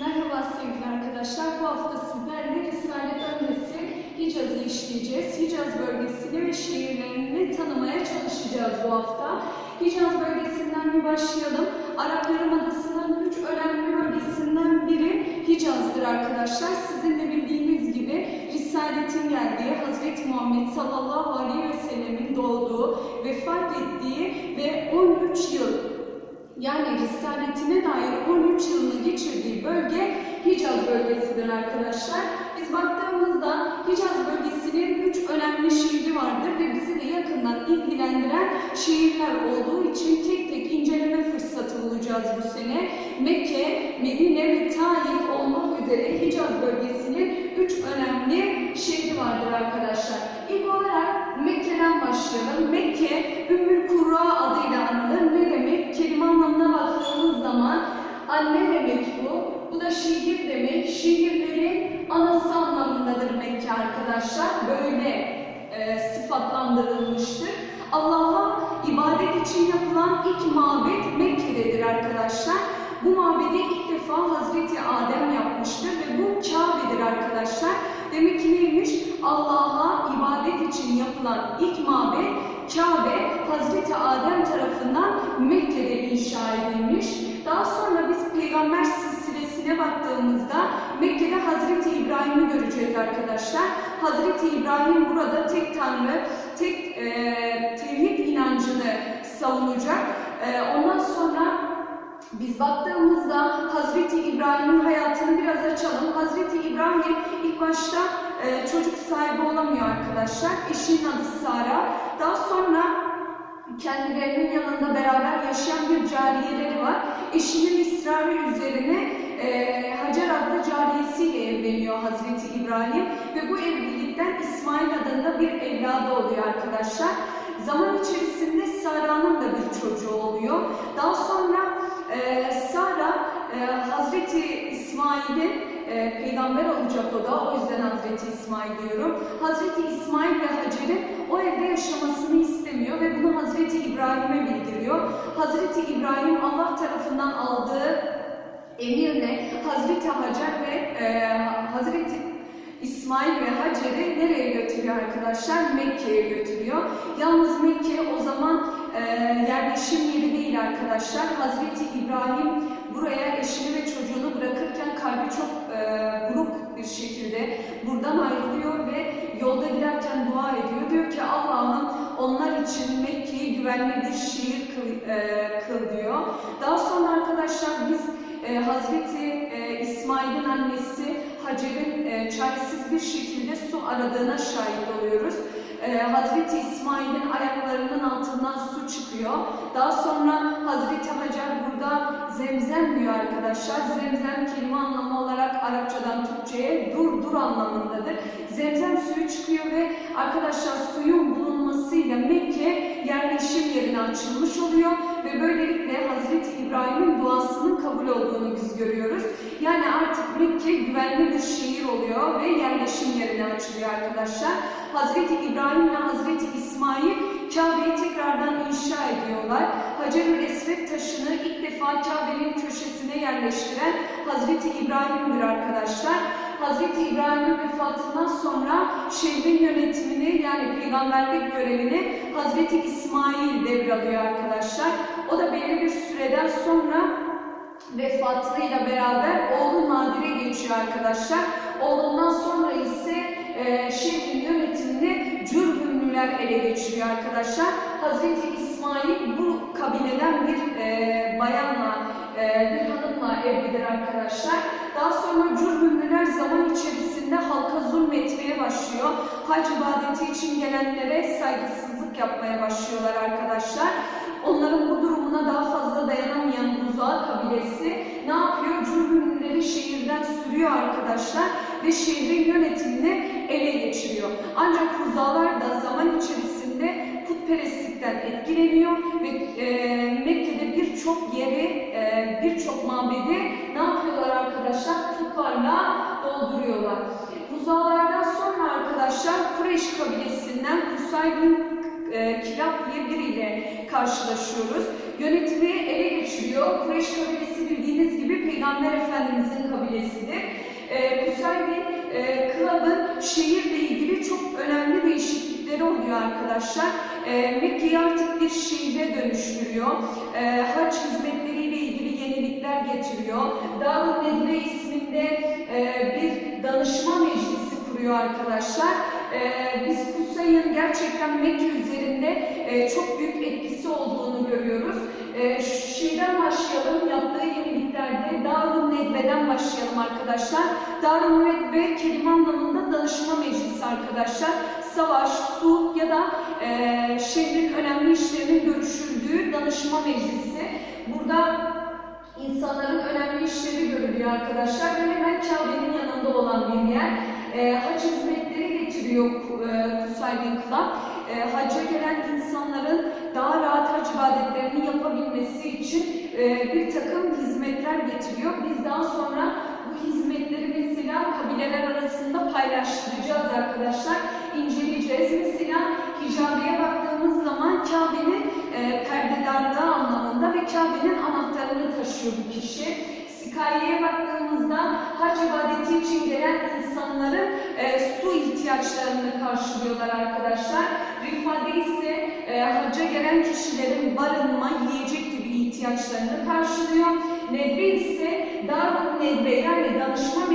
Merhaba sevgili arkadaşlar. Bu hafta sizlerle Risale öncesi Hicaz'ı işleyeceğiz. Hicaz bölgesini ve şehirlerini tanımaya çalışacağız bu hafta. Hicaz bölgesinden bir başlayalım. Arap Yarımadası'nın üç önemli bölgesinden biri Hicaz'dır arkadaşlar. Sizin de bildiğiniz gibi Risaletin geldiği, Hazreti Muhammed sallallahu aleyhi ve sellemin doğduğu, vefat ettiği ve 13 yıl yani risaletine dair 13 yılını geçirdiği bölge Hicaz bölgesidir arkadaşlar. Biz baktığımızda Hicaz bölgesinin 3 önemli şehri vardır ve bizi de yakından ilgilendiren şehirler olduğu için tek tek inceleme fırsatı bulacağız bu sene. Mekke, Medine ve Taif olmak üzere Hicaz bölgesinin 3 önemli şehri vardır arkadaşlar. İlk olarak Mekke'den başlayalım. Mekke, Ümmül Kurra anne demek bu. Bu da şehir demek. Şehirlerin anası anlamındadır Mekke arkadaşlar. Böyle e, sıfatlandırılmıştır. Allah'a ibadet için yapılan ilk mabet Mekke'dedir arkadaşlar. Bu mabedi ilk defa Hazreti Adem yapmıştır ve bu Kabe'dir arkadaşlar. Demek ki neymiş? Allah'a ibadet için yapılan ilk mabet Kabe Hazreti Adem tarafından Mekke'de inşa edilmiş. Daha sonra biz peygamber silsilesine baktığımızda Mekke'de Hazreti İbrahim'i göreceğiz arkadaşlar. Hazreti İbrahim burada tek tanrı, tek e, tevhid inancını savunacak. E, ondan sonra biz baktığımızda Hazreti İbrahim'in hayatını biraz açalım. Hazreti İbrahim ilk başta e, çocuk sahibi olamıyor arkadaşlar. Eşinin adı Sara. Daha sonra kendilerinin yanında beraber yaşayan bir cariyeleri var. Eşinin ısrarı üzerine e, Hacer adlı cariyesiyle evleniyor Hazreti İbrahim ve bu evlilikten İsmail adında bir evladı oluyor arkadaşlar. Zaman içerisinde Sara'nın da bir çocuğu oluyor. Daha sonra e, Sara e, Hazreti İsmail'in e, peygamber olacak o da. O yüzden Hazreti İsmail diyorum. Hazreti İsmail ve Hacer'in o evde yaşamasını istemiyor ve bunu Hazreti İbrahim'e bildiriyor. Hazreti İbrahim Allah tarafından aldığı emirle Hazreti Hacer ve e, Hazreti İsmail ve Hacer'i nereye götürüyor arkadaşlar? Mekke'ye götürüyor. Yalnız Mekke o zaman e, yerleşim yeri değil arkadaşlar. Hazreti İbrahim buraya eşini ve çocuğunu bırakırken kalbi çok e, buruk bir şekilde buradan ayrılıyor ve yolda giderken dua ediyor. Diyor ki Allah'ım onlar için Mekke'yi güvenli bir şehir kıl, e, kıl diyor. Daha sonra arkadaşlar biz e, Hazreti e, İsmail'in annesi Hacer'in e, çaresiz bir şekilde su aradığına şahit oluyoruz. E, Hazreti İsmail'in ayaklarının altından su çıkıyor. Daha sonra Hazreti Hacer burada zemzem diyor arkadaşlar. Zemzem kelime anlamı olarak Arapçadan Türkçe'ye dur dur anlamındadır. Zemzem suyu çıkıyor ve arkadaşlar suyun bulunmasıyla Mekke yerleşim yerine açılmış oluyor ve böylelikle Hazreti İbrahim'in duasının kabul olduğunu biz görüyoruz. Yani artık Mekke güvenli bir şehir oluyor ve yerleşim yerine açılıyor arkadaşlar. Hazreti İbrahim ile Hazreti İsmail Kabe'yi tekrardan inşa ediyorlar. Hacerül Esved taşını ilk defa Kabe'nin köşesine yerleştiren Hazreti İbrahim'dir arkadaşlar. Hazreti İbrahim'in vefatından sonra şehrin yönetimini yani peygamberlik görevini Hazreti İsmail devralıyor arkadaşlar. O da belli bir süreden sonra vefatıyla beraber oğlu Nadir'e geçiyor arkadaşlar. Oğlundan sonra ise e, şehrin yönetimini Cürhümlüler ele geçiriyor arkadaşlar. Hazreti İsmail bu kabileden bir e, bayanla, e, bir hanımla evlidir arkadaşlar. Daha sonra Cürhümlüler zaman içerisinde halka zulmetmeye başlıyor. Hac ibadeti için gelenlere saygısızlık yapmaya başlıyorlar arkadaşlar. Onların bu durumuna daha fazla dayanamayan Buzağı kabilesi ne yapıyor? Cürhümlüleri şehirden sürüyor arkadaşlar ve şehrin yönetimini ele geçiriyor. Ancak Huzalar da zaman içerisinde putperestlikten etkileniyor ve e, Mekke'de birçok yeri, e, birçok mabedi ne yapıyorlar arkadaşlar? Putlarla dolduruyorlar. Huzalardan sonra arkadaşlar Kureyş kabilesinden Kusay bin e, Kilab diye biriyle karşılaşıyoruz. Yönetimi ele geçiriyor. Kureyş kabilesi bildiğiniz gibi Peygamber Efendimizin kabilesidir. E, Kusaybi e, Club'ın şehirle ilgili çok önemli değişiklikleri oluyor arkadaşlar. E, Mekke'yi artık bir şehre dönüştürüyor. E, hac hizmetleriyle ilgili yenilikler getiriyor. Darul Nedve isminde e, bir danışma meclisi kuruyor arkadaşlar. E, biz Kusay'ın gerçekten Mekke üzerinde e, çok büyük etkisi olduğunu görüyoruz. E, şeyden başlayalım, yaptığı yeniliklerde Darul Nedve'den başlayalım arkadaşlar. Darul Nedve kelime anlamında danışma meclisi arkadaşlar. Savaş, sulh ya da e, şehrin önemli işlerinin görüşüldüğü danışma meclisi. Burada insanların önemli işleri görülüyor arkadaşlar ve hemen Kabe'nin yanında olan bir yer. E, hac hizmetleri getiriyor e, Kusay bin Club. E, hacca gelen insanların daha rahat hac ibadetlerini yapabilmesi için e, bir takım hizmetler getiriyor. Biz daha sonra bu hizmetleri mesela kabileler arasında paylaştıracağız arkadaşlar. İnceleyeceğiz. Mesela hicabiye baktığımız zaman Kabe'nin e, perdedarlığı anlamında ve Kabe'nin anahtarını taşıyor bu kişi. Sikaye'ye baktığımızda hac ibadeti için gelen insanların e, su ihtiyaçlarını karşılıyorlar arkadaşlar. Rifade ise e, hacca gelen kişilerin barınma, yiyecek gibi ihtiyaçlarını karşılıyor. Nedve ise Darul Nedve yani danışma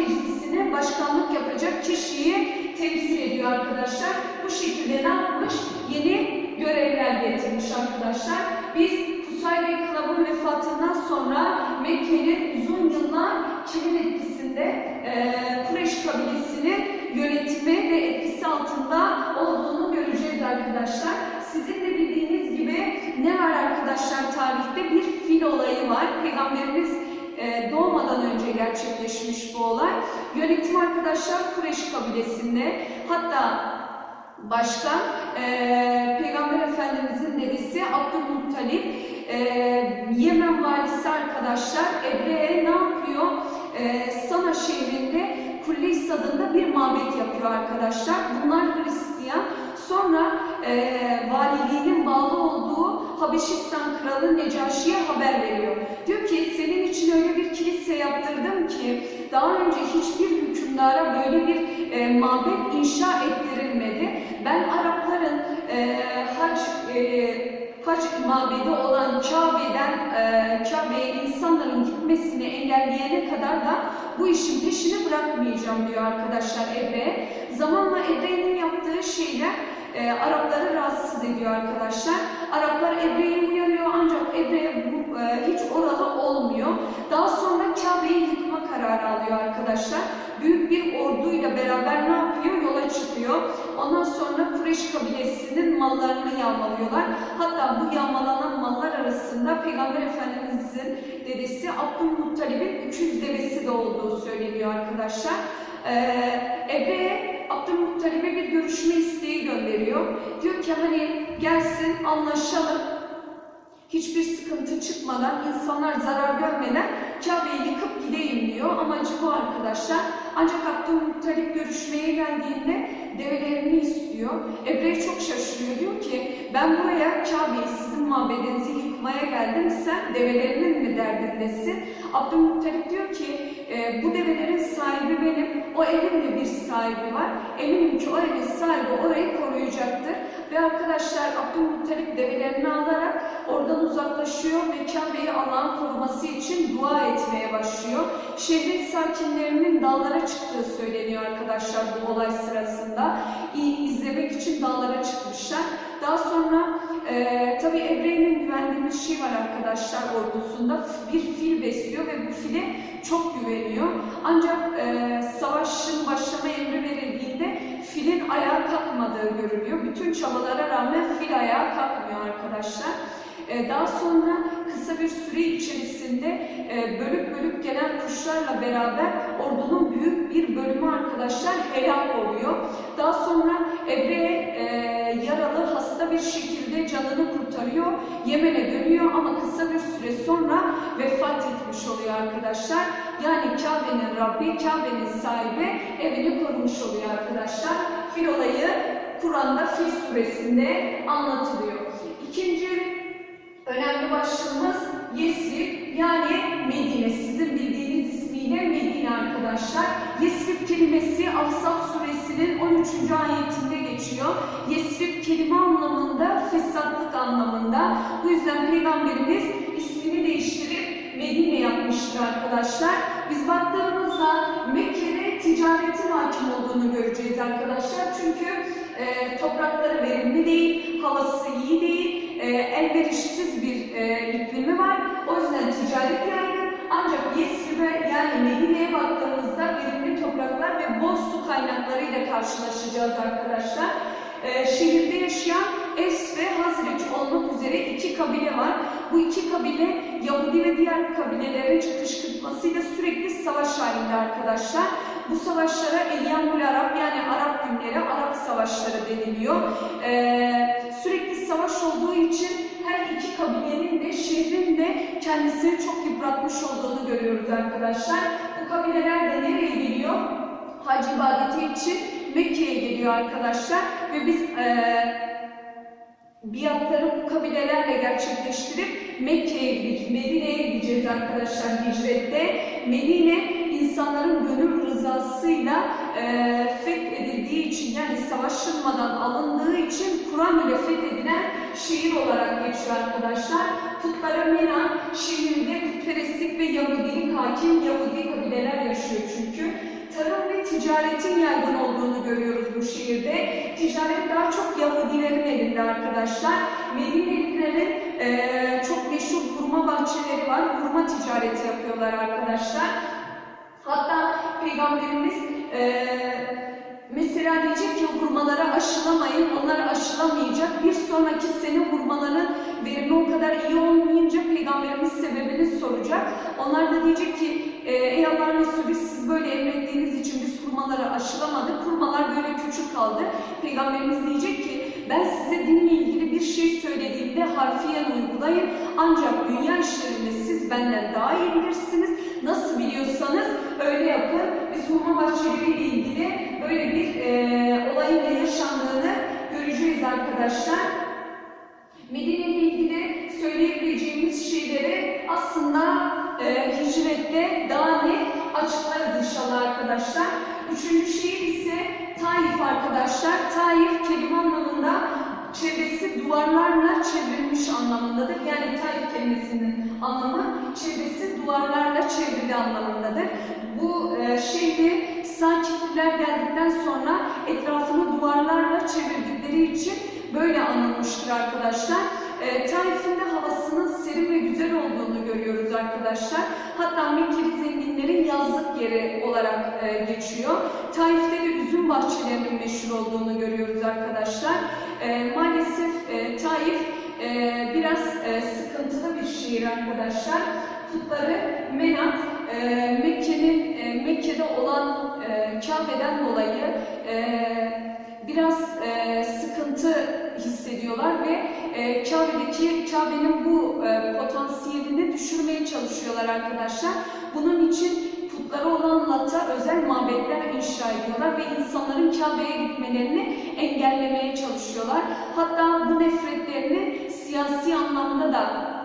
başkanlık yapacak kişiyi temsil ediyor arkadaşlar. Bu şekilde ne yapmış? Yeni görevler getirmiş arkadaşlar. Biz Kusay Bey Club'ın vefatından sonra Mekke'nin uzun yıllar kimin etkisinde e, Kureyş kabilesinin yönetimi ve etkisi altında olduğunu göreceğiz arkadaşlar. Sizin de bildiğiniz gibi ne var arkadaşlar tarihte? Bir fil olayı var. Peygamberimiz e, doğmadan önce gerçekleşmiş bu olay. Yönetim arkadaşlar Kureyş kabilesinde. Hatta başka e, Peygamber Efendimizin dedesi Abdülmuttalip e, Yemen valisi arkadaşlar Ebre'ye ne yapıyor? E, Sana şehrinde Kullis adında bir mabet yapıyor arkadaşlar. Bunlar Hristiyan. Sonra e, valiliğinin bağlı olduğu Habeşistan kralı Necaşi'ye haber veriyor. Diyor ki senin için öyle bir kilise yaptırdım ki daha önce hiçbir hükümdara böyle bir e, mabet inşa ettirilmedi. Ben Arapların e, hac e, hac mabedi olan Kabe'den e, Kabe'ye insanların gitmesini engelleyene kadar da bu işin peşini bırakmayacağım diyor arkadaşlar Ebre. Zamanla Ebre'nin yaptığı şeyler e, Arapları rahatsız ediyor arkadaşlar. Araplar Ebre'yi uyarıyor ancak Ebre e, hiç oralı olmuyor. Daha sonra Kabe'yi yıkma kararı alıyor arkadaşlar. Büyük bir orduyla beraber ne yapıyor? Yola çıkıyor. Ondan sonra Kureyş kabilesinin mallarını yağmalıyorlar. Hatta bu yağmalanan mallar arasında Peygamber Efendimiz'in dedesi Abdülmuttalib'in 300 devesi de olduğu söyleniyor arkadaşlar. Ee, Ebe Abdülmuttalib'e bir görüşme isteği gönderiyor. Diyor ki hani gelsin anlaşalım. Hiçbir sıkıntı çıkmadan, insanlar zarar görmeden Kabe'yi yıkıp gideyim diyor. Amacı bu arkadaşlar. Ancak Abdülmuttalip görüşmeye geldiğinde develerini istiyor. Ebre çok şaşırıyor. Diyor ki ben buraya Kabe'yi sizin mabedinizi yıkmaya geldim. Sen develerinin mi derdindesin? Abdülmuttalip diyor ki e, bu develerin sahibi benim. O evin de bir sahibi var. Eminim ki o evin sahibi orayı koruyacaktır. Ve arkadaşlar Abdülmuttalip develerini alarak oradan uzaklaşıyor ve Kabe'yi Allah'ın koruması için dua etmeye başlıyor. Şehrin sakinlerinin dağlara çıktığı söyleniyor arkadaşlar bu olay sırasında. İ- izlemek için dağlara çıkmışlar. Daha sonra e, tabi Ebre'nin güvendiği bir şey var arkadaşlar ordusunda. Bir fil besliyor ve bu file çok güveniyor. Ancak e, savaşın başlama emri verildiğinde filin ayağa kalkmadığı görülüyor. Bütün çabalara rağmen fil ayağa kalkmıyor arkadaşlar. E, daha sonra kısa bir süre içerisinde bölüp bölüp gelen kuşlarla beraber ordunun büyük bir bölümü arkadaşlar helak oluyor. Daha sonra Ebre e, yaralı hasta bir şekilde canını kurtarıyor. Yemen'e dönüyor ama kısa bir süre sonra vefat etmiş oluyor arkadaşlar. Yani Kabe'nin Rabbi, Kabe'nin sahibi evini korumuş oluyor arkadaşlar. Fil olayı Kur'an'da Fil suresinde anlatılıyor. İkinci önemli başlığımız Yesrib yani Medine. Sizin bildiğiniz ismiyle Medine arkadaşlar. Yesrib kelimesi Ahzab suresinin 13. ayetinde geçiyor. Yesrib kelime anlamında fesatlık anlamında. Bu yüzden Peygamberimiz ismini değiştirip Medine yapmıştır arkadaşlar. Biz baktığımızda Mekke'de ticaretin hakim olduğunu göreceğiz arkadaşlar. Çünkü e, toprakları verimli değil, havası iyi değil, e, elverişsiz bir e, iklimi var. Ticaret yaygın. Ancak Yesrib'e yani Medine'ye baktığımızda verimli topraklar ve bol su kaynaklarıyla karşılaşacağız arkadaşlar. E, şehirde yaşayan Es ve Hazreç olmak üzere iki kabile var. Bu iki kabile Yahudi ve diğer kabilelerin kışkırtmasıyla sürekli savaş halinde arkadaşlar. Bu savaşlara Eyyamul Arap yani Arap günleri, Arap savaşları deniliyor. Ee, sürekli savaş olduğu için her iki kabilenin de şehrin de kendisini çok yıpratmış olduğunu görüyoruz arkadaşlar. Bu kabileler de nereye geliyor? Hac ibadeti için Mekke'ye geliyor arkadaşlar ve biz eee biatları bu kabilelerle gerçekleştirip Mekke'ye gideceğiz, Medine'ye gideceğiz arkadaşlar hicrette. Medine insanların gönül rızasıyla e, fethedildiği için yani savaşılmadan alındığı için Kur'an ile fethedilen şehir olarak geçiyor arkadaşlar. Putlara Mena şehirde putperestlik ve Yahudilik hakim Yahudi kabileler yaşıyor çünkü. Tarım ve ticaretin yaygın olduğunu görüyoruz bu şehirde. Ticaret daha çok Yahudilerin elinde arkadaşlar. Medinelilerin eee çok meşhur hurma bahçeleri var. Hurma ticareti yapıyorlar arkadaşlar. Hatta Peygamberimiz eee mesela diyecek ki hurmaları aşılamayın, onları aşılamayacak. Bir sonraki sene hurmaların verimi o kadar iyi olmayınca Peygamberimiz sebebini soracak. Onlar da diyecek ki e, ey Allah'ın Resulü siz böyle emrettiğiniz için biz hurmaları aşılamadık. Hurmalar böyle küçük kaldı. Peygamberimiz diyecek ki ben size dinle ilgili bir şey söylediğimde harfiyen uygulayın. Ancak dünya işlerinde siz benden daha iyi bilirsiniz. Nasıl biliyorsanız öyle yapın. Biz hurma bahçeleriyle ilgili böyle bir e, olayın da yaşandığını göreceğiz arkadaşlar. Medine ile ilgili söyleyebileceğimiz şeyleri aslında e, hicrette daha net açıklarız inşallah arkadaşlar. Üçüncü şehir ise Taif arkadaşlar. Taif kelime anlamında çevresi duvarlarla çevrilmiş anlamındadır. Yani Taif kelimesinin anlamı çevresi duvarlarla çevrili anlamındadır. Bu e, şehri Sakifliler geldikten sonra etrafını duvarlarla çevirdikleri için böyle anılmıştır arkadaşlar. E, Taif'in de havasının serin ve güzel olduğunu görüyoruz arkadaşlar. Hatta Mekkeli zenginlerin yazlık yeri olarak e, geçiyor. Taif'te de üzüm bahçelerinin meşhur olduğunu görüyoruz arkadaşlar. E, maalesef e, Taif e, biraz e, sıkıntılı bir şehir arkadaşlar. Putları Menat, e, Mekke'nin e, Mekke'de olan e, Kabe'den dolayı e, biraz e, sıkıntı hissediyorlar ve e, Kabe'deki Kabe'nin bu e, potansiyelini düşürmeye çalışıyorlar arkadaşlar. Bunun için putlara olan Lat'a özel mabetler inşa ediyorlar ve insanların Kabe'ye gitmelerini engellemeye çalışıyorlar. Hatta bu nefretlerini siyasi anlamda da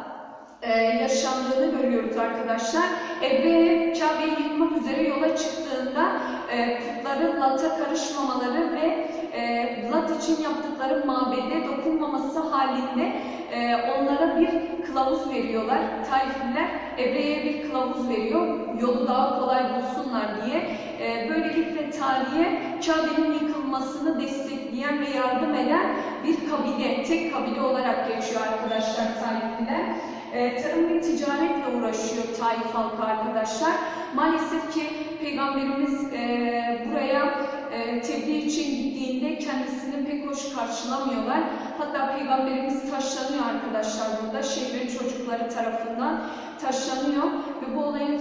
e, yaşandığını görüyoruz arkadaşlar. Ebrehe Kabe'yi yıkmak üzere yola çıktığında e, putların Lat'a karışmamaları ve e, Lat için yaptıkları mabede dokunmaması halinde e, onlara bir kılavuz veriyorlar. Taifliler Ebre'ye bir kılavuz veriyor. Yolu daha kolay bulsunlar diye. E, böylelikle tarihe Kabe'nin yıkılmasını destekleyen ve yardım eden bir kabile, tek kabile olarak geçiyor arkadaşlar Taifliler. E, tarım ve ticaretle uğraşıyor Taif halkı arkadaşlar. Maalesef ki Peygamberimiz e, buraya tebliğ için gittiğinde kendisini pek hoş karşılamıyorlar. Hatta Peygamberimiz taşlanıyor arkadaşlar burada şehrin çocukları tarafından taşlanıyor ve bu olayın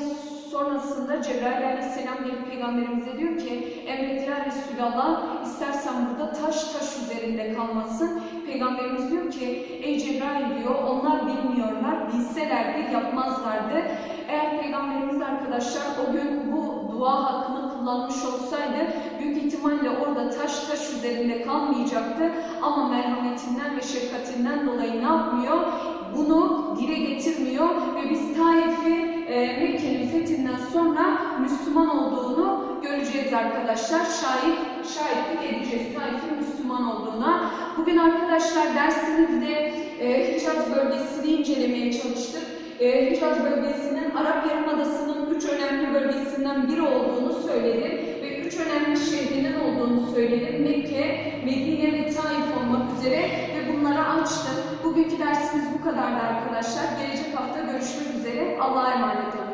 sonrasında Cebrail aleyhisselam gelip peygamberimize diyor ki emret ya Resulallah istersen burada taş taş üzerinde kalmasın. Peygamberimiz diyor ki ey Cebrail diyor onlar bilmiyorlar bilselerdi yapmazlardı. Eğer peygamberimiz arkadaşlar o gün bu dua hakkını kullanmış olsaydı büyük ihtimalle orada taş taş üzerinde kalmayacaktı ama merhametinden ve şefkatinden dolayı ne yapmıyor? Bunu dile getirmiyor ve biz Taif'i e, Mekke'nin fethinden sonra Müslüman olduğunu göreceğiz arkadaşlar. Şahit, şahitlik edeceğiz Taif'in Müslüman olduğuna. Bugün arkadaşlar dersimizde e, Hicaz bölgesini incelemeye çalıştık. E, Hicaz bölgesinin Arap Yarımadası'nın üç önemli bölgesinden biri olduğunu söyledim ve üç önemli şehrinin olduğunu söyledim. Mekke, Medine ve Taif olmak üzere ve bunları açtım. Bugünkü dersimiz bu kadardı arkadaşlar. Gelecek hafta görüşmek üzere. Allah'a emanet olun.